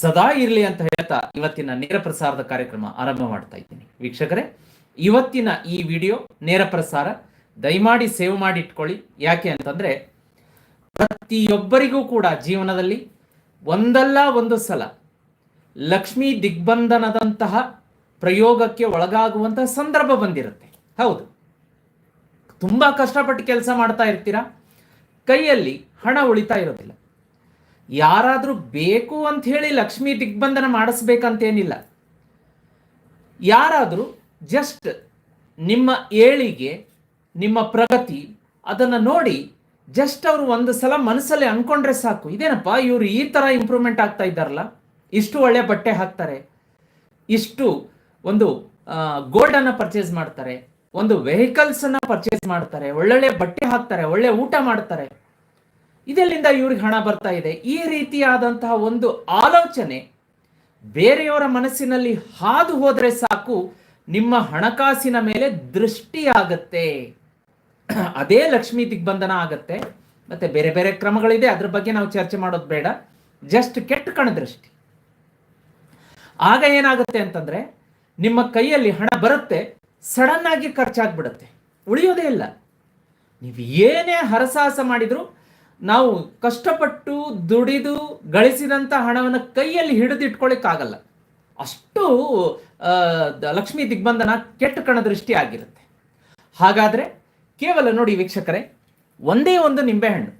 ಸದಾ ಇರಲಿ ಅಂತ ಹೇಳ್ತಾ ಇವತ್ತಿನ ನೇರ ಪ್ರಸಾರದ ಕಾರ್ಯಕ್ರಮ ಆರಂಭ ಮಾಡ್ತಾ ಇದ್ದೀನಿ. ವೀಕ್ಷಕರೇ, ಇವತ್ತಿನ ಈ ವಿಡಿಯೋ ನೇರ ಪ್ರಸಾರ, ದಯಮಾಡಿ ಸೇವ್ ಮಾಡಿ ಇಟ್ಕೊಳ್ಳಿ. ಯಾಕೆ ಅಂತಂದ್ರೆ, ಪ್ರತಿಯೊಬ್ಬರಿಗೂ ಕೂಡ ಜೀವನದಲ್ಲಿ ಒಂದಲ್ಲ ಒಂದು ಸಲ ಲಕ್ಷ್ಮೀ ದಿಗ್ಬಂಧನದಂತಹ ಪ್ರಯೋಗಕ್ಕೆ ಒಳಗಾಗುವಂತಹ ಸಂದರ್ಭ ಬಂದಿರುತ್ತೆ. ಹೌದು. ತುಂಬಾ ಕಷ್ಟಪಟ್ಟು ಕೆಲಸ ಮಾಡ್ತಾ ಇರ್ತೀರಾ? ಕೈಯಲ್ಲಿ ಹಣ ಉಳಿತಾ ಇರೋದಿಲ್ಲ. ಯಾರಾದರೂ ಬೇಕು ಅಂತ ಹೇಳಿ ಲಕ್ಷ್ಮೀ ದಿಗ್ಬಂಧನ ಮಾಡಿಸ್ಬೇಕಂತೇನಿಲ್ಲ. ಯಾರಾದರೂ ಜಸ್ಟ್ ನಿಮ್ಮ ಏಳಿಗೆ, ನಿಮ್ಮ ಪ್ರಗತಿ ಅದನ್ನು ನೋಡಿ ಜಸ್ಟ್ ಅವರು ಒಂದು ಸಲ ಮನಸ್ಸಲ್ಲಿ ಅನ್ಕೊಂಡ್ರೆ ಸಾಕು. ಇದೇನಪ್ಪ, ಇವರು ಈ ಥರ ಇಂಪ್ರೂವ್ಮೆಂಟ್ ಆಗ್ತಾ ಇದ್ದಾರಲ್ಲ? ಇಷ್ಟು ಒಳ್ಳೆ ಬಟ್ಟೆ ಹಾಕ್ತಾರೆ. ಇಷ್ಟು ಒಂದು ಗೋಲ್ಡನ್ನು ಪರ್ಚೇಸ್ ಮಾಡ್ತಾರೆ. ಒಂದು ವೆಹಿಕಲ್ಸನ್ನು ಪರ್ಚೇಸ್ ಮಾಡ್ತಾರೆ. ಒಳ್ಳೊಳ್ಳೆ ಬಟ್ಟೆ ಹಾಕ್ತಾರೆ. ಒಳ್ಳೆ ಊಟ ಮಾಡ್ತಾರೆ. ಇದೆಲ್ಲಿಂದ ಇವ್ರಿಗೆ ಹಣ ಬರ್ತಾ ಇದೆ? ಈ ರೀತಿಯಾದಂತಹ ಒಂದು ಆಲೋಚನೆ ಬೇರೆಯವರ ಮನಸ್ಸಿನಲ್ಲಿ ಹಾದು ಹೋದರೆ ಸಾಕು, ನಿಮ್ಮ ಹಣಕಾಸಿನ ಮೇಲೆ ದೃಷ್ಟಿಯಾಗತ್ತೆ ಅದೇ ಲಕ್ಷ್ಮೀ ದಿಗ್ಬಂಧನ ಆಗತ್ತೆ. ಮತ್ತೆ ಬೇರೆ ಬೇರೆ ಕ್ರಮಗಳಿದೆ, ಅದ್ರ ಬಗ್ಗೆ ನಾವು ಚರ್ಚೆ ಮಾಡೋದು ಬೇಡ. ಜಸ್ಟ್ ಕೆಟ್ಟ ಕಣದೃಷ್ಟಿ. ಆಗ ಏನಾಗುತ್ತೆ ಅಂತಂದ್ರೆ, ನಿಮ್ಮ ಕೈಯಲ್ಲಿ ಹಣ ಬರುತ್ತೆ ಸಡನ್ ಆಗಿ ಖರ್ಚಾಗ್ಬಿಡುತ್ತೆ. ಉಳಿಯೋದೇ ಇಲ್ಲ. ನೀವು ಏನೇ ಹರಸಾಹಸ ಮಾಡಿದ್ರು ನಾವು ಕಷ್ಟಪಟ್ಟು ದುಡಿದು ಗಳಿಸಿದಂಥ ಹಣವನ್ನು ಕೈಯಲ್ಲಿ ಹಿಡಿದಿಟ್ಕೊಳ್ಳಿಕ್ಕಾಗಲ್ಲ. ಅಷ್ಟು ಲಕ್ಷ್ಮೀ ದಿಗ್ಬಂಧನ ಕೆಟ್ಟ ಕಣದೃಷ್ಟಿ ಆಗಿರುತ್ತೆ. ಹಾಗಾದ್ರೆ ಕೇವಲ ನೋಡಿ ವೀಕ್ಷಕರೇ, ಒಂದೇ ಒಂದು ನಿಂಬೆಹಣ್ಣು.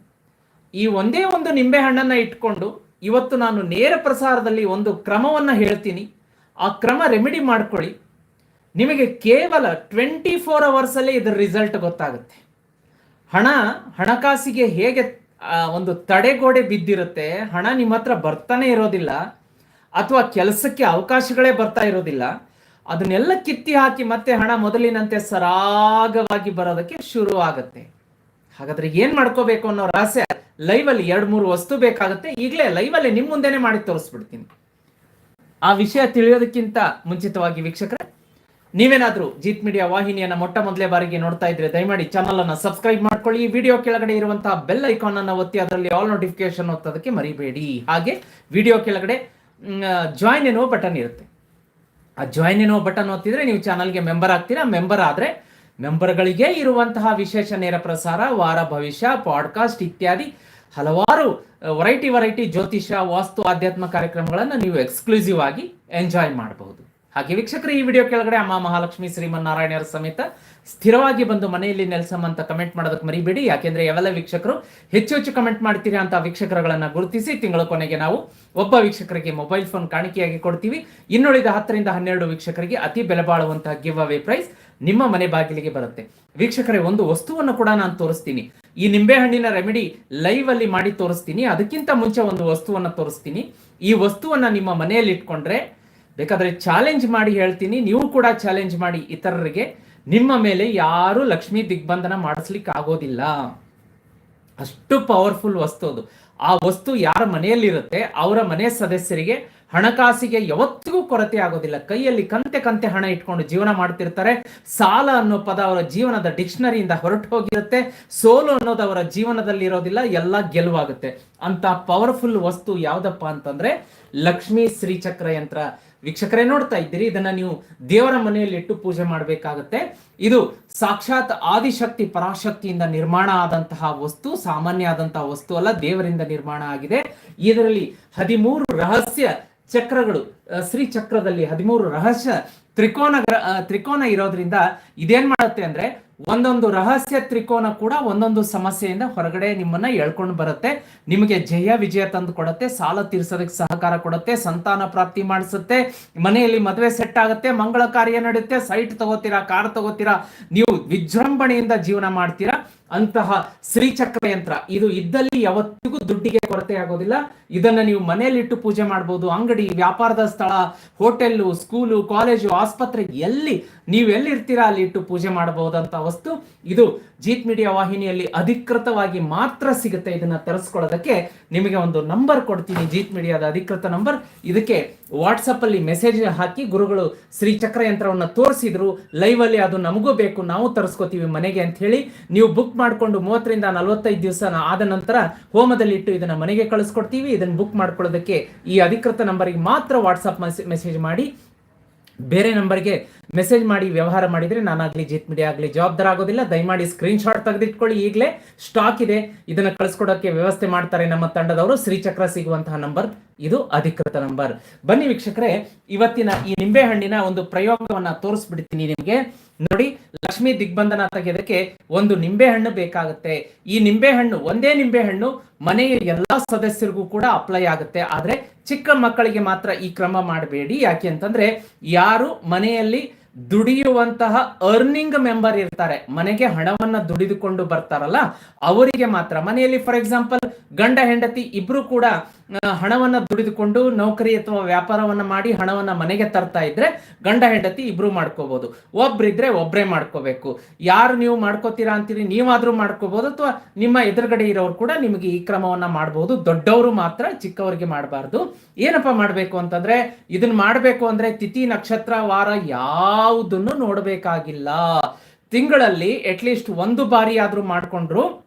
ಈ ಒಂದೇ ಒಂದು ನಿಂಬೆಹಣ್ಣನ್ನ ಇಟ್ಕೊಂಡು ಇವತ್ತು ನಾನು ನೇರ ಪ್ರಸಾರದಲ್ಲಿ ಒಂದು ಕ್ರಮವನ್ನ ಹೇಳ್ತೀನಿ. ಆ ಕ್ರಮ ರೆಮಿಡಿ ಮಾಡ್ಕೊಳ್ಳಿ. ನಿಮಗೆ ಕೇವಲ ಟ್ವೆಂಟಿ ಫೋರ್ ಅವರ್ಸಲ್ಲೇ ಇದರ ರಿಸಲ್ಟ್ ಗೊತ್ತಾಗುತ್ತೆ. ಹಣ, ಹಣಕಾಸಿಗೆ ಹೇಗೆ ಒಂದು ತಡೆಗೋಡೆ ಬಿದ್ದಿರುತ್ತೆ, ಹಣ ನಿಮ್ಮ ಹತ್ರ ಬರ್ತಾನೆ ಇರೋದಿಲ್ಲ, ಅಥವಾ ಕೆಲಸಕ್ಕೆ ಅವಕಾಶಗಳೇ ಬರ್ತಾ ಇರೋದಿಲ್ಲ, ಅದನ್ನೆಲ್ಲ ಕಿತ್ತಿ ಹಾಕಿ ಮತ್ತೆ ಹಣ ಮೊದಲಿನಂತೆ ಸರಾಗವಾಗಿ ಬರೋದಕ್ಕೆ ಶುರು ಆಗುತ್ತೆ. ಹಾಗಾದ್ರೆ ಏನ್ ಮಾಡ್ಕೋಬೇಕು ಅನ್ನೋ ರಹಸ್ಯ ಲೈವ್ ಅಲ್ಲಿ ಎರಡ್ ಮೂರು ವಸ್ತು ಬೇಕಾಗುತ್ತೆ, ಈಗಲೇ ಲೈವ್ ಅಲ್ಲಿ ನಿಮ್ ಮುಂದೆನೆ ಮಾಡಿ ತೋರಿಸ್ಬಿಡ್ತೀನಿ. ಆ ವಿಷಯ ತಿಳಿಯೋದಕ್ಕಿಂತ ಮುಂಚಿತವಾಗಿ ವೀಕ್ಷಕರೇ ನೀವೇನಾದ್ರೂ ಜೀತ್ ಮೀಡಿಯಾ ವಾಹಿನಿಯನ್ನ ಮೊಟ್ಟ ಮೊದಲೇ ಬಾರಿಗೆ ನೋಡ್ತಾ ಇದ್ರೆ ದಯಮಾಡಿ ಚಾನಲ್ ಅನ್ನ ಸಬ್ಸ್ಕ್ರೈಬ್ ಮಾಡ್ಕೊಳ್ಳಿ. ವಿಡಿಯೋ ಕೆಳಗಡೆ ಇರುವಂತಹ ಬೆಲ್ ಐಕಾನ್ ಅನ್ನ ಒತ್ತಿ ಅದರಲ್ಲಿ ಆಲ್ ನೋಟಿಫಿಕೇಶನ್ ಒತ್ತೋದಕ್ಕೆ ಮರಿಬೇಡಿ. ಹಾಗೆ ವಿಡಿಯೋ ಕೆಳಗಡೆ ಜಾಯಿನ್ ಎನ್ನುವ ಬಟನ್ ಇರುತ್ತೆ. ಆ ಜಾಯಿನ್ ಎನ್ನುವ ಬಟನ್ ಒತ್ತಿದ್ರೆ ನೀವು ಚಾನಲ್ಗೆ ಮೆಂಬರ್ ಆಗ್ತೀರಾ? ಮೆಂಬರ್ ಆದ್ರೆ ಮೆಂಬರ್ಗಳಿಗೆ ಇರುವಂತಹ ವಿಶೇಷ ನೇರ ಪ್ರಸಾರ, ವಾರ ಭವಿಷ್ಯ ಪಾಡ್ಕಾಸ್ಟ್ ಇತ್ಯಾದಿ ಹಲವಾರು ವೆರೈಟಿ ವೆರೈಟಿ ಜ್ಯೋತಿಷ ವಾಸ್ತು, ಆಧ್ಯಾತ್ಮ ಕಾರ್ಯಕ್ರಮಗಳನ್ನು ನೀವು ಎಕ್ಸ್ಕ್ಲೂಸಿವ್ ಆಗಿ ಎಂಜಾಯ್ ಮಾಡಬಹುದು. ಹಾಗೆ ವೀಕ್ಷಕರು, ಈ ವಿಡಿಯೋ ಕೆಳಗಡೆ ಅಮ್ಮ ಮಹಾಲಕ್ಷ್ಮಿ ಶ್ರೀಮನ್ನಾರಾಯಣರ ಸಮೇತ ಸ್ಥಿರವಾಗಿ ಬಂದು ಮನೆಯಲ್ಲಿ ನೆಲೆಸಮ್ ಅಂತ ಕಮೆಂಟ್ ಮಾಡೋದಕ್ಕೆ ಮರಿಬೇಡಿ. ಯಾಕೆಂದ್ರೆ ಯಾವೆಲ್ಲ ವೀಕ್ಷಕರು ಹೆಚ್ಚು ಹೆಚ್ಚು ಕಮೆಂಟ್ ಮಾಡ್ತೀರಾ ಅಂತ ವೀಕ್ಷಕರುಗಳನ್ನ ಗುರುತಿಸಿ ತಿಂಗಳ ಕೊನೆಗೆ ನಾವು ಒಬ್ಬ ವೀಕ್ಷಕರಿಗೆ ಮೊಬೈಲ್ ಫೋನ್ ಕಾಣಿಕೆಯಾಗಿ ಕೊಡ್ತೀವಿ. ಇನ್ನುಳಿದ ಹತ್ತರಿಂದ ಹನ್ನೆರಡು ವೀಕ್ಷಕರಿಗೆ ಅತಿ ಬೆಲೆ ಬಾಳುವಂತಹ ಗಿವ್ ಅವೇ ಪ್ರೈಸ್ ನಿಮ್ಮ ಮನೆ ಬಾಗಿಲಿಗೆ ಬರುತ್ತೆ. ವೀಕ್ಷಕರೇ, ಒಂದು ವಸ್ತುವನ್ನು ಕೂಡ ನಾನು ತೋರಿಸ್ತೀನಿ. ಈ ನಿಂಬೆಹಣ್ಣಿನ ರೆಮಿಡಿ ಲೈವ್ ಅಲ್ಲಿ ಮಾಡಿ ತೋರಿಸ್ತೀನಿ. ಅದಕ್ಕಿಂತ ಮುಂಚೆ ಒಂದು ವಸ್ತುವನ್ನ ತೋರಿಸ್ತೀನಿ. ಈ ವಸ್ತುವನ್ನ ನಿಮ್ಮ ಮನೆಯಲ್ಲಿ ಇಟ್ಕೊಂಡ್ರೆ ಬೇಕಾದ್ರೆ ಚಾಲೆಂಜ್ ಮಾಡಿ ಹೇಳ್ತೀನಿ, ನೀವು ಕೂಡ ಚಾಲೆಂಜ್ ಮಾಡಿ ಇತರರಿಗೆ. ನಿಮ್ಮ ಮೇಲೆ ಯಾರು ಲಕ್ಷ್ಮಿ ದಿಗ್ಬಂಧನ ಮಾಡಿಸ್ಲಿಕ್ಕೆ ಆಗೋದಿಲ್ಲ. ಅಷ್ಟು ಪವರ್ಫುಲ್ ವಸ್ತು ಅದು. ಆ ವಸ್ತು ಯಾರ ಮನೆಯಲ್ಲಿರುತ್ತೆ, ಅವರ ಮನೆ ಸದಸ್ಯರಿಗೆ ಹಣಕಾಸಿಗೆ ಯಾವತ್ತಿಗೂ ಕೊರತೆ ಆಗೋದಿಲ್ಲ. ಕೈಯಲ್ಲಿ ಕಂತೆ ಕಂತೆ ಹಣ ಇಟ್ಕೊಂಡು ಜೀವನ ಮಾಡ್ತಿರ್ತಾರೆ. ಸಾಲ ಅನ್ನೋ ಪದ ಅವರ ಜೀವನದ ಡಿಕ್ಷನರಿಯಿಂದ ಹೊರಟು ಹೋಗಿರುತ್ತೆ. ಸೋಲು ಅನ್ನೋದು ಅವರ ಜೀವನದಲ್ಲಿ ಇರೋದಿಲ್ಲ, ಎಲ್ಲ ಗೆಲುವಾಗುತ್ತೆ. ಅಂತ ಪವರ್ಫುಲ್ ವಸ್ತು ಯಾವ್ದಪ್ಪ ಅಂತಂದ್ರೆ ಲಕ್ಷ್ಮೀ ಶ್ರೀಚಕ್ರ ಯಂತ್ರ. ವೀಕ್ಷಕರೇ ನೋಡ್ತಾ ಇದ್ದೀರಿ, ಇದನ್ನ ನೀವು ದೇವರ ಮನೆಯಲ್ಲಿ ಇಟ್ಟು ಪೂಜೆ ಮಾಡಬೇಕಾಗತ್ತೆ. ಇದು ಸಾಕ್ಷಾತ್ ಆದಿಶಕ್ತಿ ಪರಾಶಕ್ತಿಯಿಂದ ನಿರ್ಮಾಣ ಆದಂತಹ ವಸ್ತು ಸಾಮಾನ್ಯ ಆದಂತಹ ವಸ್ತು ಅಲ್ಲ, ದೇವರಿಂದ ನಿರ್ಮಾಣ ಆಗಿದೆ. ಇದರಲ್ಲಿ ಹದಿಮೂರು ರಹಸ್ಯ ಚಕ್ರಗಳು ಶ್ರೀ ಚಕ್ರದಲ್ಲಿ ಹದಿಮೂರು ರಹಸ್ಯ ತ್ರಿಕೋನ ತ್ರಿಕೋನ ಇರೋದ್ರಿಂದ ಇದೇನ್ ಮಾಡುತ್ತೆ ಅಂದ್ರೆ ಒಂದೊಂದು ರಹಸ್ಯ ತ್ರಿಕೋನ ಕೂಡ ಒಂದೊಂದು ಸಮಸ್ಯೆಯಿಂದ ಹೊರಗಡೆ ನಿಮ್ಮನ್ನ ಎಳ್ಕೊಂಡು ಬರುತ್ತೆ. ನಿಮಗೆ ಜಯ ವಿಜಯ ತಂದು ಕೊಡುತ್ತೆ, ಸಾಲ ತೀರ್ಸೋದಕ್ಕೆ ಸಹಕಾರ ಕೊಡುತ್ತೆ, ಸಂತಾನ ಪ್ರಾಪ್ತಿ ಮಾಡಿಸುತ್ತೆ, ಮನೆಯಲ್ಲಿ ಮದುವೆ ಸೆಟ್ ಆಗುತ್ತೆ, ಮಂಗಳ ಕಾರ್ಯ ನಡೆಯುತ್ತೆ ಸೈಟ್ ತಗೋತೀರಾ ಕಾರ್ ತಗೋತೀರಾ, ನೀವು ವಿಜೃಂಭಣೆಯಿಂದ ಜೀವನ ಮಾಡ್ತೀರಾ. ಅಂತಹ ಶ್ರೀಚಕ್ರ ಯಂತ್ರ. ಇದು ಇದ್ದಲ್ಲಿ ಯಾವತ್ತಿಗೂ ದುಡ್ಡಿಗೆ ಕೊರತೆ ಆಗೋದಿಲ್ಲ. ಇದನ್ನ ನೀವು ಮನೆಯಲ್ಲಿಟ್ಟು ಪೂಜೆ ಮಾಡ್ಬೋದು. ಅಂಗಡಿ, ವ್ಯಾಪಾರದ ಸ್ಥಳ, ಹೋಟೆಲ್ಲು, ಸ್ಕೂಲು, ಕಾಲೇಜು, ಆಸ್ಪತ್ರೆ, ಎಲ್ಲಿ ನೀವು ಎಲ್ಲಿರ್ತೀರಾ ಅಲ್ಲಿ ಇಟ್ಟು ಪೂಜೆ ಮಾಡಬಹುದಂತ ವಸ್ತು ಇದು ಜೀತ್ ಮೀಡಿಯಾ ವಾಹಿನಿಯಲ್ಲಿ ಅಧಿಕೃತವಾಗಿ ಮಾತ್ರ ಸಿಗುತ್ತೆ. ಇದನ್ನ ತರಿಸ್ಕೊಳ್ಳೋದಕ್ಕೆ ನಿಮಗೆ ಒಂದು ನಂಬರ್ ಕೊಡ್ತೀನಿ. ಜೀತ್ ಮೀಡಿಯಾದ ಅಧಿಕೃತ ನಂಬರ್. ಇದಕ್ಕೆ ವಾಟ್ಸಪ್ ಅಲ್ಲಿ ಮೆಸೇಜ್ ಹಾಕಿ ಗುರುಗಳು ಶ್ರೀ ಚಕ್ರ ಯಂತ್ರವನ್ನು ತೋರಿಸಿದ್ರು. ಲೈವ್ ಅಲ್ಲಿ ಅದು ನಮಗೂ ಬೇಕು. ನಾವು ತರಿಸ್ಕೋತೀವಿ ಮನೆಗೆ ಅಂತ ಹೇಳಿ ನೀವು ಬುಕ್ ಮಾಡಿಕೊಂಡು ಮೂವತ್ತರಿಂದ ನಲವತ್ತೈದು ದಿವಸ ಆದ ನಂತರ ಹೋಮದಲ್ಲಿ ಇಟ್ಟು ಇದನ್ನ ಮನೆಗೆ ಕಳಿಸ್ಕೊಡ್ತೀವಿ. ಇದನ್ನ ಬುಕ್ ಮಾಡ್ಕೊಳ್ಳೋದಕ್ಕೆ ಈ ಅಧಿಕೃತ ನಂಬರಿಗೆ ಮಾತ್ರ ವಾಟ್ಸಪ್ ಮೆಸೇಜ್ ಮಾಡಿ. ಬೇರೆ ನಂಬರ್ಗೆ ಮೆಸೇಜ್ ಮಾಡಿ, ವ್ಯವಹಾರ ಮಾಡಿದ್ರೆ ನಾನಾಗ್ಲಿ ಜಿತ್ ಮೀಡಿಯಾ ಆಗಲಿ ಜವಾಬ್ದಾರ ಆಗೋದಿಲ್ಲ. ದಯಮಾಡಿ ಸ್ಕ್ರೀನ್ ಶಾಟ್ ತೆಗೆದಿಟ್ಕೊಳ್ಳಿ ಈಗಲೇ. ಸ್ಟಾಕ್ ಇದೆ. ಇದನ್ನ ಕಳಿಸ್ಕೊಡೋಕ್ಕೆ ವ್ಯವಸ್ಥೆ ಮಾಡ್ತಾರೆ ನಮ್ಮ ತಂಡದವರು. ಶ್ರೀಚಕ್ರ ಸಿಗುವಂತಹ ನಂಬರ್. ಇದು ಅಧಿಕೃತ ನಂಬರ್. ಬನ್ನಿ ವೀಕ್ಷಕರೇ, ಇವತ್ತಿನ ಈ ನಿಂಬೆಹಣ್ಣಿನ ಒಂದು ಪ್ರಯೋಗವನ್ನ ತೋರಿಸ್ಬಿಡ್ತೀನಿ ನಿಮಗೆ. ನೋಡಿ, ಲಕ್ಷ್ಮಿ ದಿಗ್ಬಂಧನ ತೆಗೆಯೋದಕ್ಕೆ ಒಂದು ನಿಂಬೆಹಣ್ಣು ಬೇಕಾಗುತ್ತೆ. ಈ ನಿಂಬೆಹಣ್ಣು ಒಂದೇ ನಿಂಬೆಹಣ್ಣು ಮನೆಯ ಎಲ್ಲಾ ಸದಸ್ಯರಿಗೂ ಕೂಡ ಅಪ್ಲೈ ಆಗುತ್ತೆ. ಆದ್ರೆ ಚಿಕ್ಕ ಮಕ್ಕಳಿಗೆ ಮಾತ್ರ ಈ ಕ್ರಮ ಮಾಡಬೇಡಿ. ಯಾಕೆ ಅಂತಂದ್ರೆ, ಯಾರು ಮನೆಯಲ್ಲಿ ದುಡಿಯುವಂತಹ ಅರ್ನಿಂಗ್ ಮೆಂಬರ್ ಇರ್ತಾರೆ. ಮನೆಗೆ ಹಣವನ್ನ ದುಡಿದುಕೊಂಡು ಬರ್ತಾರಲ್ಲ, ಅವರಿಗೆ ಮಾತ್ರ. ಮನೆಯಲ್ಲಿ ಫಾರ್ ಎಕ್ಸಾಂಪಲ್ ಗಂಡ, ಹೆಂಡತಿ ಇಬ್ರು ಕೂಡ ಹಣವನ್ನ ದುಡಿದುಕೊಂಡು ನೌಕರಿ ಅಥವಾ ವ್ಯಾಪಾರವನ್ನ ಮಾಡಿ ಹಣವನ್ನ ಮನೆಗೆ ತರ್ತಾ ಇದ್ರೆ ಗಂಡ, ಹೆಂಡತಿ ಇಬ್ರು ಮಾಡ್ಕೋಬಹುದು ಒಬ್ರಿದ್ರೆ ಒಬ್ರೇ ಮಾಡ್ಕೋಬೇಕು. ಯಾರು ನೀವು ಮಾಡ್ಕೋತೀರಾ ಅಂತೀರಿ, ನೀವಾದ್ರೂ ಮಾಡ್ಕೋಬಹುದು ಅಥವಾ ನಿಮ್ಮ ಎದುರುಗಡೆ ಇರೋರು ಕೂಡ ನಿಮಗೆ ಈ ಕ್ರಮವನ್ನ ಮಾಡಬಹುದು ದೊಡ್ಡವರು ಮಾತ್ರ ಚಿಕ್ಕವರಿಗೆ ಮಾಡಬಾರ್ದು. ಏನಪ್ಪಾ ಮಾಡ್ಬೇಕು ಅಂತಂದ್ರೆ ಇದನ್ನ ಮಾಡ್ಬೇಕು ಅಂದ್ರೆ ತಿಥಿ, ನಕ್ಷತ್ರ, ವಾರ ಯಾವುದನ್ನು ನೋಡಬೇಕಾಗಿಲ್ಲ. ತಿಂಗಳಲ್ಲಿ ಅಟ್ಲೀಸ್ಟ್ ಒಂದು ಬಾರಿ ಆದರೂ ಮಾಡ್ಕೊಂಡ್ರು.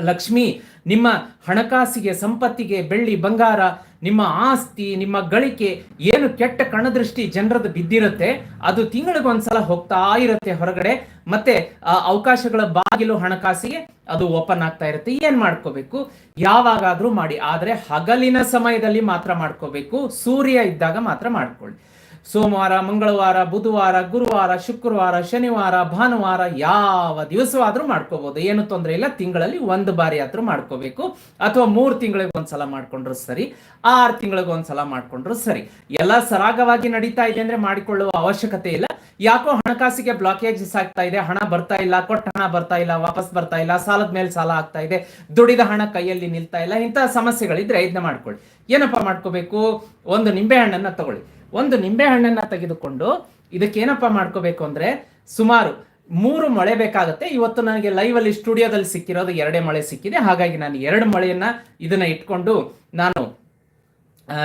ಲಕ್ಷ್ಮಿ, ನಿಮ್ಮ ಹಣಕಾಸಿಗೆ, ಸಂಪತ್ತಿಗೆ, ಬೆಳ್ಳಿ, ಬಂಗಾರ, ನಿಮ್ಮ ಆಸ್ತಿ, ನಿಮ್ಮ ಗಳಿಕೆ ಏನು ಕೆಟ್ಟ ಕಣದೃಷ್ಟಿ ಜನರದ್ದು ಬಿದ್ದಿರುತ್ತೆ, ಅದು ತಿಂಗಳಿಗೊಂದ್ಸಲ ಹೋಗ್ತಾ ಇರುತ್ತೆ ಹೊರಗಡೆ. ಮತ್ತೆ, ಆ, ಅವಕಾಶಗಳ ಬಾಗಿಲು ಹಣಕಾಸಿಗೆ ಅದು ಓಪನ್ ಆಗ್ತಾ ಇರುತ್ತೆ. ಏನ್ ಮಾಡ್ಕೋಬೇಕು? ಯಾವಾಗಾದ್ರೂ ಮಾಡಿ. ಆದ್ರೆ ಹಗಲಿನ ಸಮಯದಲ್ಲಿ ಮಾತ್ರ ಮಾಡ್ಕೋಬೇಕು. ಸೂರ್ಯ ಇದ್ದಾಗ ಮಾತ್ರ ಮಾಡ್ಕೊಳ್ಳಿ. ಸೋಮವಾರ, ಮಂಗಳವಾರ, ಬುಧವಾರ, ಗುರುವಾರ, ಶುಕ್ರವಾರ, ಶನಿವಾರ, ಭಾನುವಾರ ಯಾವ ದಿವಸವಾದರೂ ಮಾಡ್ಕೋಬಹುದು ಏನು ತೊಂದರೆ ಇಲ್ಲ. ತಿಂಗಳಲ್ಲಿ ಒಂದು ಬಾರಿ ಆದ್ರೂ ಮಾಡ್ಕೋಬೇಕು. ಅಥವಾ ಮೂರು ತಿಂಗಳಿಗೆ ಒಂದ್ಸಲ ಮಾಡ್ಕೊಂಡ್ರು ಸರಿ, ಆರು ತಿಂಗಳಿಗೆ ಒಂದ್ಸಲ ಮಾಡ್ಕೊಂಡ್ರು ಸರಿ. ಎಲ್ಲ ಸರಾಗವಾಗಿ ನಡೀತಾ ಇದೆ ಅಂದ್ರೆ ಮಾಡಿಕೊಳ್ಳುವ ಅವಶ್ಯಕತೆ ಇಲ್ಲ. ಯಾಕೋ ಹಣಕಾಸಿಗೆ ಬ್ಲಾಕೇಜಸ್ ಆಗ್ತಾ ಇದೆ. ಹಣ ಬರ್ತಾ ಇಲ್ಲ, ಕೊಟ್ಟ ಹಣ ಬರ್ತಾ ಇಲ್ಲ, ವಾಪಸ್ ಬರ್ತಾ ಇಲ್ಲ, ಸಾಲದ ಮೇಲೆ ಸಾಲ ಆಗ್ತಾ ಇದೆ, ದುಡಿದ ಹಣ ಕೈಯಲ್ಲಿ ನಿಲ್ತಾ ಇಲ್ಲ. ಇಂತಹ ಸಮಸ್ಯೆಗಳಿದ್ರೆ ಇದನ್ನ ಮಾಡ್ಕೊಳ್ಳಿ. ಏನಪ್ಪಾ ಮಾಡ್ಕೋಬೇಕು? ಒಂದು ನಿಂಬೆ ಹಣ್ಣನ್ನ ತಗೊಳ್ಳಿ. ಒಂದು ನಿಂಬೆ ಹಣ್ಣನ್ನ ತೆಗೆದುಕೊಂಡು ಇದಕ್ಕೆ ಏನಪ್ಪ ಮಾಡ್ಕೋಬೇಕು ಅಂದ್ರೆ ಸುಮಾರು ಮೂರು ಮಳೆ ಬೇಕಾಗುತ್ತೆ. ಇವತ್ತು ನನಗೆ ಲೈವ್ ಅಲ್ಲಿ ಸ್ಟುಡಿಯೋದಲ್ಲಿ ಸಿಕ್ಕಿರೋದು ಎರಡೇ ಮಳೆ ಸಿಕ್ಕಿದೆ. ಹಾಗಾಗಿ ನಾನು ಎರಡು ಮಳೆಯನ್ನು ಇದನ್ನ ಇಟ್ಕೊಂಡು ನಾನು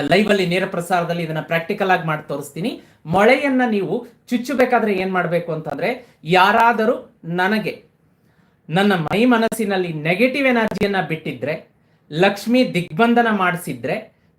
ಲೈವ್ ಅಲ್ಲಿ ನೇರ ಪ್ರಸಾರದಲ್ಲಿ ಇದನ್ನ ಪ್ರಾಕ್ಟಿಕಲ್ ಆಗಿ ಮಾಡಿ ತೋರಿಸ್ತೀನಿ. ಮಳೆಯನ್ನ ನೀವು ಚುಚ್ಚಬೇಕಾದ್ರೆ ಏನು ಮಾಡಬೇಕು ಅಂತಂದ್ರೆ ಯಾರಾದರೂ ನನಗೆ ನನ್ನ ಮೈ ಮನಸ್ಸಿನಲ್ಲಿ ನೆಗೆಟಿವ್ ಎನರ್ಜಿಯನ್ನ ಬಿಟ್ಟಿದ್ರೆ, ಲಕ್ಷ್ಮಿ ದಿಗ್ಬಂಧನ ಮಾಡಿಸಿದ್ರೆ,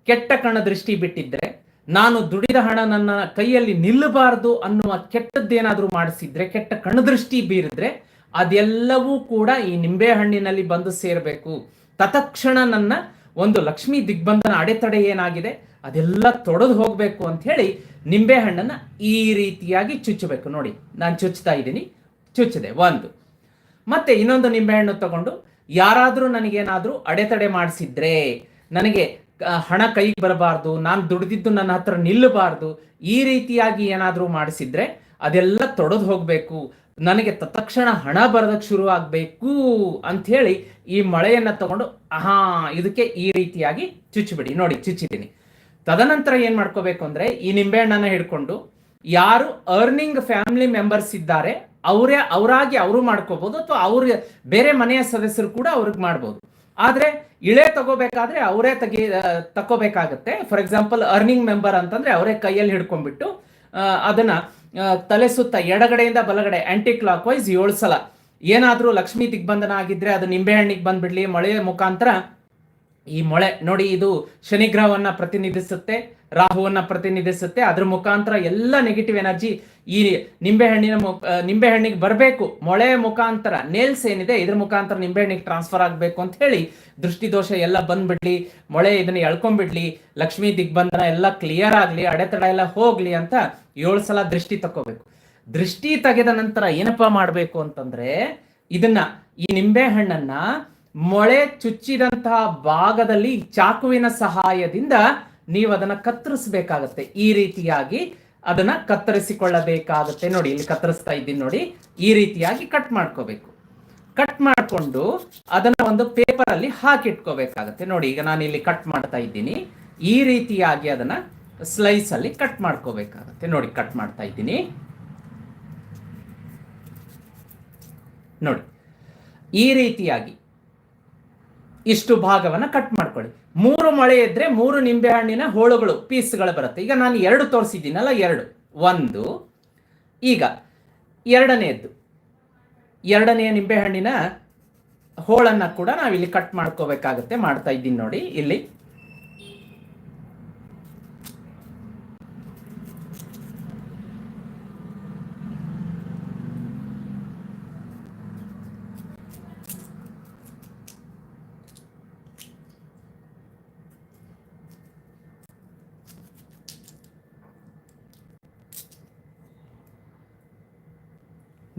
ಕೆಟ್ಟ ಕಣ ದೃಷ್ಟಿ ಬಿಟ್ಟಿದ್ರೆ ನಾನು ದುಡಿದ ಹಣ ನನ್ನ ಕೈಯಲ್ಲಿ ನಿಲ್ಲಬಾರದು ಅನ್ನುವ ಕೆಟ್ಟದ್ದೇನಾದರೂ ಮಾಡಿಸಿದ್ರೆ, ಕೆಟ್ಟ ಕಣದೃಷ್ಟಿ ಬೀರಿದ್ರೆ ಅದೆಲ್ಲವೂ ಕೂಡ ಈ ನಿಂಬೆ ಹಣ್ಣಿನಲ್ಲಿ ಬಂದು ಸೇರಬೇಕು. ತತಕ್ಷಣ ನನ್ನ ಒಂದು ಲಕ್ಷ್ಮಿ ದಿಗ್ಬಂಧನ ಅಡೆತಡೆ ಏನಾಗಿದೆ? ಅದೆಲ್ಲ ತೊಡೆದು ಹೋಗಬೇಕು ಅಂತ ಹೇಳಿ ನಿಂಬೆ ಹಣ್ಣನ್ನ ಈ ರೀತಿಯಾಗಿ ಚುಚ್ಚಬೇಕು. ನೋಡಿ, ನಾನು ಚುಚ್ತಾ ಇದ್ದೀನಿ. ಚುಚ್ಚಿದೆ. ಒಂದು. ಮತ್ತೆ ಇನ್ನೊಂದು ನಿಂಬೆಹಣ್ಣು ತಗೊಂಡು ಯಾರಾದರೂ ನನಗೇನಾದರೂ ಅಡೆತಡೆ ಮಾಡಿಸಿದ್ರೆ, ನನಗೆ ಹಣ ಕೈಗೆ ಬರಬಾರ್ದು, ನಾನು ದುಡಿದಿದ್ದು ನನ್ನ ಹತ್ರ ನಿಲ್ಲಬಾರ್ದು, ಈ ರೀತಿಯಾಗಿ ಏನಾದರೂ ಮಾಡಿಸಿದ್ರೆ ಅದೆಲ್ಲ ತೊಡೆದು ಹೋಗಬೇಕು. ನನಗೆ ತತ್ಕ್ಷಣ ಹಣ ಬರೋದಕ್ಕೆ ಶುರು ಆಗಬೇಕು ಅಂಥೇಳಿ ಈ ಮಳೆಯನ್ನ ತಗೊಂಡು ಹಾ ಇದಕ್ಕೆ ಈ ರೀತಿಯಾಗಿ ಚುಚ್ಚಿಬಿಡಿ. ನೋಡಿ, ಚುಚ್ಚಿದ್ದೀನಿ. ತದನಂತರ ಏನು ಮಾಡ್ಕೋಬೇಕು ಅಂದ್ರೆ ಈ ನಿಂಬೆಹಣ್ಣನ್ನ ಹಿಡ್ಕೊಂಡು, ಯಾರು ಅರ್ನಿಂಗ್ ಫ್ಯಾಮಿಲಿ ಮೆಂಬರ್ಸ್ ಇದ್ದಾರೆ, ಅವರೇ, ಅವರಾಗಿ ಅವರು ಮಾಡ್ಕೋಬಹುದು ಅಥವಾ ಅವ್ರ ಬೇರೆ ಮನೆಯ ಸದಸ್ಯರು ಕೂಡ ಅವ್ರಿಗೆ ಮಾಡ್ಬೋದು. ಆದ್ರೆ ಇಳೆ ತಗೋಬೇಕಾದ್ರೆ ಅವರೇ ತೆಗಿ ತಕ್ಕೋಬೇಕಾಗತ್ತೆ. ಫಾರ್ ಎಕ್ಸಾಂಪಲ್ ಅರ್ನಿಂಗ್ ಮೆಂಬರ್ ಅಂತಂದ್ರೆ ಅವರೇ ಕೈಯಲ್ಲಿ ಹಿಡ್ಕೊಂಡ್ಬಿಟ್ಟು ಅದನ್ನ ತಲೆ ಸುತ್ತ ಎಡಗಡೆಯಿಂದ ಬಲಗಡೆ ಆಂಟಿ ಕ್ಲಾಕ್ ವೈಸ್ ಏಳು ಸಲ. ಏನಾದರೂ ಲಕ್ಷ್ಮಿ ದಿಗ್ಬಂಧನ ಆಗಿದ್ರೆ ಅದು ನಿಂಬೆಹಣ್ಣಿಗೆ ಬಂದ್ಬಿಡ್ಲಿ ಮಳೆಯ ಮುಖಾಂತರ ಈ ಮೊಳೆ. ನೋಡಿ, ಇದು ಶನಿಗ್ರಹವನ್ನ ಪ್ರತಿನಿಧಿಸುತ್ತೆ. ರಾಹುವನ್ನ ಪ್ರತಿನಿಧಿಸುತ್ತೆ. ಅದ್ರ ಮುಖಾಂತರ ಎಲ್ಲ ನೆಗೆಟಿವ್ ಎನರ್ಜಿ ಈ ನಿಂಬೆಹಣ್ಣಿನ ನಿಂಬೆಹಣ್ಣಿಗೆ ಬರಬೇಕು. ಮೊಳೆ ಮುಖಾಂತರ ನೇಲ್ಸ್ ಏನಿದೆ, ಇದ್ರ ಮುಖಾಂತರ ನಿಂಬೆಹಣ್ಣಿಗೆ ಟ್ರಾನ್ಸ್ಫರ್ ಆಗಬೇಕು ಅಂತ ಹೇಳಿ ದೃಷ್ಟಿದೋಷ ಎಲ್ಲ ಬಂದ್ಬಿಡ್ಲಿ. ಮೊಳೆ ಇದನ್ನ ಎಳ್ಕೊಂಡ್ಬಿಡ್ಲಿ. ಲಕ್ಷ್ಮಿ ದಿಗ್ಬಂಧನ ಎಲ್ಲ ಕ್ಲಿಯರ್ ಆಗ್ಲಿ, ಅಡೆತಡೆ ಎಲ್ಲ ಹೋಗ್ಲಿ ಅಂತ ಏಳು ಸಲ ದೃಷ್ಟಿ ತಕೋಬೇಕು ದೃಷ್ಟಿ ತೆಗೆದ ನಂತರ ಏನಪ್ಪಾ ಮಾಡಬೇಕು ಅಂತಂದ್ರೆ, ಇದನ್ನ ಈ ನಿಂಬೆ ಹಣ್ಣನ್ನ ಮೊಳೆ ಚುಚ್ಚಿದಂತಹ ಭಾಗದಲ್ಲಿ, ಚಾಕುವಿನ ಸಹಾಯದಿಂದ ನೀವು ಅದನ್ನ ಕತ್ತರಿಸಬೇಕಾಗತ್ತೆ. ಈ ರೀತಿಯಾಗಿ ಅದನ್ನ ಕತ್ತರಿಸಿಕೊಳ್ಳಬೇಕಾಗತ್ತೆ. ನೋಡಿ, ಇಲ್ಲಿ ಕತ್ತರಿಸ್ತಾ ಇದ್ದೀನಿ ನೋಡಿ. ಈ ರೀತಿಯಾಗಿ ಕಟ್ ಮಾಡ್ಕೋಬೇಕು. ಕಟ್ ಮಾಡಿಕೊಂಡು ಅದನ್ನ ಒಂದು ಪೇಪರ್ ಅಲ್ಲಿ ಹಾಕಿಟ್ಕೋಬೇಕಾಗತ್ತೆ. ನೋಡಿ, ಈಗ ನಾನು ಇಲ್ಲಿ ಕಟ್ ಮಾಡ್ತಾ ಇದ್ದೀನಿ. ಈ ರೀತಿಯಾಗಿ ಅದನ್ನ ಸ್ಲೈಸ್ ಅಲ್ಲಿ ಕಟ್ ಮಾಡ್ಕೋಬೇಕಾಗತ್ತೆ. ನೋಡಿ ಕಟ್ ಮಾಡ್ತಾ ಇದ್ದೀನಿ. ನೋಡಿ, ಈ ರೀತಿಯಾಗಿ ಇಷ್ಟು ಭಾಗವನ್ನ ಕಟ್ ಮಾಡ್ಕೊಳ್ಳಿ. ಮೂರು ಮಳೆ ಇದ್ರೆ ಮೂರು ನಿಂಬೆ ಹಣ್ಣಿನ ಹೋಳುಗಳು, ಪೀಸ್ಗಳು ಬರುತ್ತೆ. ಈಗ ನಾನು ಎರಡು ತೋರಿಸಿದ್ದೀನಲ್ಲ, ಎರಡು. ಒಂದು, ಈಗ ಎರಡನೆಯದ್ದು ಎರಡನೆಯ ನಿಂಬೆಹಣ್ಣಿನ ಹೋಳನ್ನ ಕೂಡ ನಾವಿಲ್ಲಿ ಕಟ್ ಮಾಡ್ಕೋಬೇಕಾಗತ್ತೆ, ಮಾಡ್ತಾ ಇದ್ದೀನಿ ನೋಡಿ, ಇಲ್ಲಿ.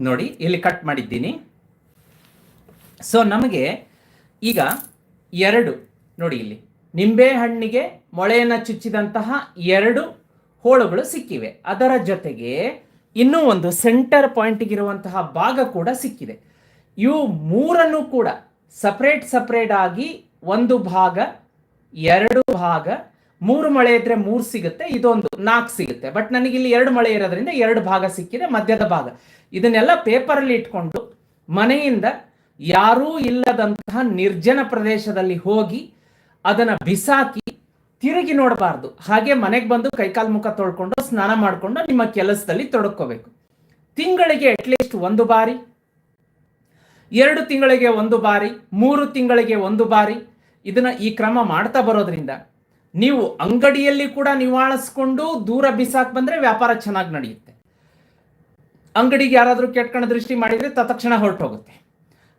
ನೋಡಿ, ಇಲ್ಲಿ ಕಟ್ ಮಾಡಿದ್ದೀನಿ. ಸೊ ನಮಗೆ ಈಗ ಎರಡು, ನೋಡಿ ಇಲ್ಲಿ. ನಿಂಬೆ ಹಣ್ಣಿಗೆ ಮೊಳೆಯನ್ನು ಚುಚ್ಚಿದಂತಹ ಎರಡು ಹೋಳುಗಳು ಸಿಕ್ಕಿವೆ. ಅದರ ಜೊತೆಗೆ ಇನ್ನೂ ಒಂದು ಸೆಂಟರ್ ಪಾಯಿಂಟಿಗಿರುವಂತಹ ಭಾಗ ಕೂಡ ಸಿಕ್ಕಿದೆ. ಇವು ಮೂರನ್ನು ಕೂಡ ಸಪ್ರೇಟ್ ಸಪ್ರೇಟ್ ಆಗಿ ಒಂದು ಭಾಗ, ಎರಡು ಭಾಗ ಮೂರು ಮಳೆ ಇದ್ರೆ ಮೂರು ಸಿಗುತ್ತೆ, ಇದೊಂದು ನಾಲ್ಕು ಸಿಗುತ್ತೆ. ಬಟ್ ನನಗೆ ಇಲ್ಲಿ ಎರಡು ಮಳೆ ಇರೋದ್ರಿಂದ ಎರಡು ಭಾಗ ಸಿಕ್ಕಿದೆ, ಮಧ್ಯದ ಭಾಗ. ಇದನ್ನೆಲ್ಲ ಪೇಪರಲ್ಲಿ ಇಟ್ಕೊಂಡು ಮನೆಯಿಂದ ಯಾರೂ ಇಲ್ಲದಂತಹ ನಿರ್ಜನ ಪ್ರದೇಶದಲ್ಲಿ ಹೋಗಿ ಅದನ್ನ ಬಿಸಾಕಿ ತಿರುಗಿ ನೋಡಬಾರ್ದು. ಹಾಗೆ ಮನೆಗೆ ಬಂದು ಕೈಕಾಲು ಮುಖ ತೊಳ್ಕೊಂಡು ಸ್ನಾನ ಮಾಡಿಕೊಂಡು ನಿಮ್ಮ ಕೆಲಸದಲ್ಲಿ ತೊಡಕೋಬೇಕು ತಿಂಗಳಿಗೆ ಅಟ್ಲೀಸ್ಟ್ ಒಂದು ಬಾರಿ, ಎರಡು ತಿಂಗಳಿಗೆ ಒಂದು ಬಾರಿ, ಮೂರು ತಿಂಗಳಿಗೆ ಒಂದು ಬಾರಿ ಇದನ್ನ ಈ ಕ್ರಮ ಮಾಡ್ತಾ ಬರೋದ್ರಿಂದ ನೀವು ಅಂಗಡಿಯಲ್ಲಿ ಕೂಡ ನಿವಾಳಿಸ್ಕೊಂಡು ದೂರ ಬಿಸಾಕ್ ಬಂದ್ರೆ ವ್ಯಾಪಾರ ಚೆನ್ನಾಗಿ ನಡೆಯುತ್ತೆ. ಅಂಗಡಿಗೆ ಯಾರಾದರೂ ಕೆಟ್ಕಣ ದೃಷ್ಟಿ ಮಾಡಿದ್ರೆ ತತ್ಕ್ಷಣ ಹೊರಟೋಗುತ್ತೆ.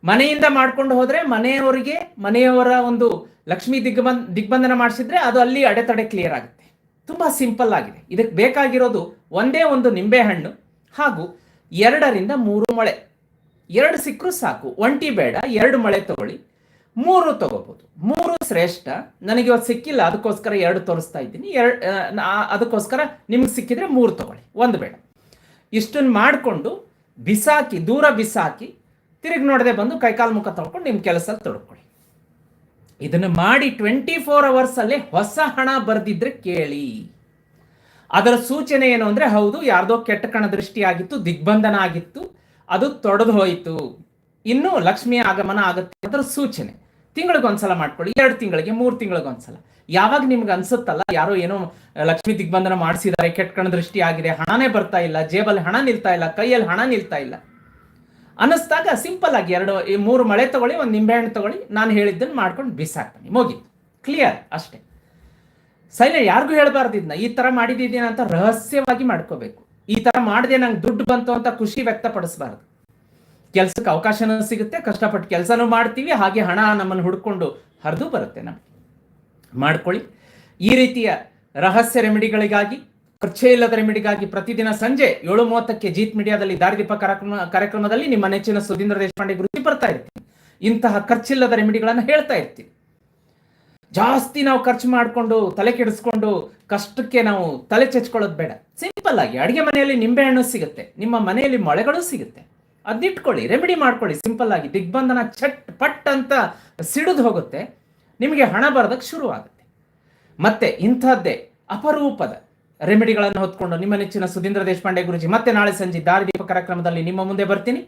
ಮನೆಯಿಂದ ಮಾಡ್ಕೊಂಡು ಹೋದ್ರೆ ಮನೆಯವರಿಗೆ, ಮನೆಯವರ ಒಂದು ಲಕ್ಷ್ಮಿ ದಿಗ್ಬಂಧ, ದಿಗ್ಬಂಧನ ಮಾಡಿಸಿದ್ರೆ ಅದು ಅಲ್ಲಿ ಅಡೆತಡೆ ಕ್ಲಿಯರ್ ಆಗುತ್ತೆ. ತುಂಬ ಸಿಂಪಲ್ ಆಗಿದೆ. ಇದಕ್ಕೆ ಬೇಕಾಗಿರೋದು ಒಂದೇ ಒಂದು ನಿಂಬೆ ಹಣ್ಣು ಹಾಗೂ ಎರಡರಿಂದ ಮೂರು ಮಳೆ. ಎರಡು ಸಿಕ್ಕರೂ ಸಾಕು. ಒಂಟಿ ಬೇಡ, ಎರಡು ಮಳೆ ತಗೊಳ್ಳಿ. ಮೂರು ತಗೋಬಹುದು ಮೂರು ಶ್ರೇಷ್ಠ. ನನಗೆ ಇವತ್ತು ಸಿಕ್ಕಿಲ್ಲ, ಅದಕ್ಕೋಸ್ಕರ ಎರಡು ತೋರಿಸ್ತಾ ಇದ್ದೀನಿ. ಎರಡು ಅದಕ್ಕೋಸ್ಕರ ನಿಮ್ಗೆ ಸಿಕ್ಕಿದ್ರೆ ಮೂರು ತಗೊಳ್ಳಿ. ಒಂದು ಬೇಡ. ಇಷ್ಟನ್ನು ಮಾಡಿಕೊಂಡು ಬಿಸಾಕಿ, ದೂರ ಬಿಸಾಕಿ ತಿರುಗಿ ನೋಡದೆ ಬಂದು ಕೈಕಾಲು ಮುಖ ತೊಳ್ಕೊಂಡು ನಿಮ್ಮ ಕೆಲಸ ತೊಡ್ಕೊಳ್ಳಿ. ಇದನ್ನು ಮಾಡಿ ಟ್ವೆಂಟಿ ಫೋರ್ ಅವರ್ಸಲ್ಲಿ ಹೊಸ ಹಣ ಬರೆದಿದ್ರೆ ಕೇಳಿ. ಅದರ ಸೂಚನೆ ಏನು ಅಂದರೆ, ಹೌದು, ಯಾರ್ದೋ ಕೆಟ್ಟ ಕಣ ದೃಷ್ಟಿ ಆಗಿತ್ತು ದಿಗ್ಬಂಧನ ಆಗಿತ್ತು, ಅದು ತೊಡೆದು ಹೋಯಿತು. ಇನ್ನು ಲಕ್ಷ್ಮಿಯ ಆಗಮನ ಆಗುತ್ತೆ ಅದರ ಸೂಚನೆ. ತಿಂಗಳಿಗೊಂದ್ಸಲ ಮಾಡ್ಕೊಳ್ಳಿ, ಎರಡು ತಿಂಗಳಿಗೆ, ಮೂರು ತಿಂಗಳಿಗೊಂದ್ಸಲ. ಯಾವಾಗ ನಿಮ್ಗೆ ಅನ್ಸುತ್ತಲ್ಲ, ಯಾರೋ ಏನೋ ಲಕ್ಷ್ಮಿ ದಿಗ್ಬಂಧನ ಮಾಡಿಸಿದ್ದಾರೆ ಕೆಟ್ಟ ಕಣ ದೃಷ್ಟಿ ಆಗಿದೆ, ಹಣನೇ ಬರ್ತಾ ಇಲ್ಲ, ಜೇಬಲ್ಲಿ ಹಣ ನಿಲ್ತಾ ಇಲ್ಲ, ಕೈಯಲ್ಲಿ ಹಣ ನಿಲ್ತಾ ಇಲ್ಲ. ಅನ್ನಿಸ್ದಾಗ ಸಿಂಪಲ್ ಆಗಿ ಎರಡು ಮೂರು ಮಳೆ ತಗೊಳ್ಳಿ, ಒಂದು ನಿಂಬೆಹಣ್ಣು ತಗೊಳ್ಳಿ, ನಾನು ಹೇಳಿದ್ದನ್ನು ಮಾಡ್ಕೊಂಡು ಬಿಸಾಕ್ತೀನಿ, ಮುಗೀತು. ಕ್ಲಿಯರ್ ಅಷ್ಟೇ. ಸೈನ್ಯ ಯಾರಿಗೂ ಹೇಳ್ಬಾರ್ದು ಇದನ್ನ ಈ ತರ ಮಾಡಿದ್ದೀನಿ ಅಂತ ರಹಸ್ಯವಾಗಿ ಮಾಡ್ಕೋಬೇಕು. ಈ ತರ ಮಾಡಿದೆ ನಂಗೆ ದುಡ್ಡು ಬಂತು ಅಂತ ಖುಷಿ ವ್ಯಕ್ತಪಡಿಸಬಾರ್ದು. ಕೆಲ್ಸಕ್ಕೆ ಅವಕಾಶನೂ ಸಿಗುತ್ತೆ, ಕಷ್ಟಪಟ್ಟು ಕೆಲಸನೂ ಮಾಡ್ತೀವಿ, ಹಾಗೆ ಹಣ ನಮ್ಮನ್ನು ಹುಡ್ಕೊಂಡು ಹರಿದು ಬರುತ್ತೆ ನಮಗೆ. ಮಾಡ್ಕೊಳ್ಳಿ. ಈ ರೀತಿಯ ರಹಸ್ಯ ರೆಮಿಡಿಗಳಿಗಾಗಿ ಖರ್ಚೇ ಇಲ್ಲದ ರೆಮಿಡಿಗಾಗಿ ಪ್ರತಿದಿನ ಸಂಜೆ ಏಳು ಮೂವತ್ತಕ್ಕೆ ಜೀತ್ ಮೀಡಿಯಾದಲ್ಲಿ ದಾರಿದೀಪ ಕಾರ್ಯಕ್ರಮ, ಕಾರ್ಯಕ್ರಮದಲ್ಲಿ ನಿಮ್ಮ ನೆಚ್ಚಿನ ಸುಧೀಂದ್ರ ದೇಶಪಾಂಡೆ ಗುರುತಿ ಬರ್ತಾ ಇರ್ತೀನಿ ಇಂತಹ ಖರ್ಚಿಲ್ಲದ ರೆಮಿಡಿಗಳನ್ನು ಹೇಳ್ತಾ ಇರ್ತೀನಿ ಜಾಸ್ತಿ ನಾವು ಖರ್ಚು ಮಾಡಿಕೊಂಡು ತಲೆ ಕೆಡಿಸ್ಕೊಂಡು ಕಷ್ಟಕ್ಕೆ ನಾವು ತಲೆ ಚೆಚ್ಕೊಳ್ಳೋದು ಬೇಡ. ಸಿಂಪಲ್ ಆಗಿ ಅಡುಗೆ ಮನೆಯಲ್ಲಿ ನಿಂಬೆಹಣ್ಣು ಸಿಗುತ್ತೆ, ನಿಮ್ಮ ಮನೆಯಲ್ಲಿ ಮೊಳೆಗಳು ಸಿಗುತ್ತೆ. ಅದಿಟ್ಕೊಳ್ಳಿ, ರೆಮಿಡಿ ಮಾಡ್ಕೊಳ್ಳಿ, ಸಿಂಪಲ್ ಆಗಿ, ದಿಗ್ಬಂಧನ ಚಟ್ ಪಟ್ ಅಂತ ಸಿಡಿದು ಹೋಗುತ್ತೆ, ನಿಮಗೆ ಹಣ ಬರೋದಕ್ಕೆ ಶುರು ಆಗುತ್ತೆ ಮತ್ತೆ ಇಂಥದ್ದೇ ಅಪರೂಪದ ರೆಮಿಡಿಗಳನ್ನು ಹೊತ್ಕೊಂಡು ನಿಮ್ಮ ನೆಚ್ಚಿನ ಸುಧೀಂದ್ರ ದೇಶಪಾಂಡೆ ಗುರುಜಿ, ಮತ್ತೆ ನಾಳೆ ಸಂಜೆ ದಾರಿದೀಪ ಕಾರ್ಯಕ್ರಮದಲ್ಲಿ ನಿಮ್ಮ ಮುಂದೆ ಬರ್ತೀನಿ.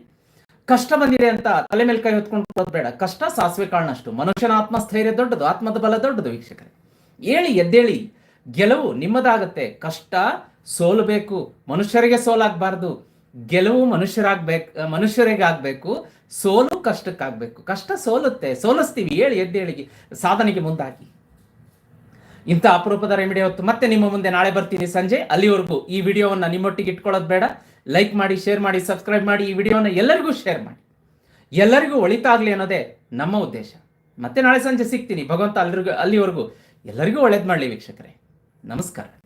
ಕಷ್ಟ ಬಂದಿದೆ ಅಂತ ತಲೆ ಮೇಲೆ ಕೈ ಹೊತ್ಕೊಂಡು ಬೇಡ. ಕಷ್ಟ ಸಾಸಿವೆ ಕಾಳನಷ್ಟು ಮನುಷ್ಯನ ಆತ್ಮಸ್ಥೈರ್ಯ ದೊಡ್ಡದು, ಆತ್ಮದ ಬಲ ದೊಡ್ಡದು ವೀಕ್ಷಕರೇ. ಏಳಿ ಎದ್ದೇಳಿ, ಗೆಲುವು ನಿಮ್ಮದಾಗತ್ತೆ. ಕಷ್ಟ ಸೋಲಬೇಕು ಮನುಷ್ಯರಿಗೆ ಸೋಲಾಗಬಾರ್ದು. ಗೆಲುವು ಮನುಷ್ಯರಾಗ್ಬೇಕು ಮನುಷ್ಯರಿಗಾಗಬೇಕು, ಸೋಲು ಕಷ್ಟಕ್ಕಾಗಬೇಕು. ಕಷ್ಟ ಸೋಲುತ್ತೆ, ಸೋಲಿಸ್ತೀವಿ. ಹೇಳಿ ಎದ್ದೇಳಿಗೆ ಸಾಧನೆಗೆ ಮುಂದಾಗಿ. ಇಂಥ ಅಪರೂಪದ ರೆಮಿಡಿ ಹೊತ್ತು ಮತ್ತೆ ನಿಮ್ಮ ಮುಂದೆ ನಾಳೆ ಬರ್ತೀನಿ ಸಂಜೆ. ಅಲ್ಲಿವರೆಗೂ ಈ ವಿಡಿಯೋವನ್ನು ನಿಮ್ಮೊಟ್ಟಿಗೆ ಇಟ್ಕೊಳ್ಳೋದು ಬೇಡ. ಲೈಕ್ ಮಾಡಿ, ಶೇರ್ ಮಾಡಿ, ಸಬ್ಸ್ಕ್ರೈಬ್ ಮಾಡಿ, ಈ ವಿಡಿಯೋನ ಎಲ್ಲರಿಗೂ ಶೇರ್ ಮಾಡಿ. ಎಲ್ಲರಿಗೂ ಒಳಿತಾಗ್ಲಿ ಅನ್ನೋದೇ ನಮ್ಮ ಉದ್ದೇಶ. ಮತ್ತೆ ನಾಳೆ ಸಂಜೆ ಸಿಗ್ತೀನಿ. ಭಗವಂತ ಅಲ್ಲಿರಿಗೂ, ಅಲ್ಲಿವರೆಗೂ ಎಲ್ಲರಿಗೂ ಒಳ್ಳೇದು ಮಾಡಲಿ ವೀಕ್ಷಕರೇ. ನಮಸ್ಕಾರ.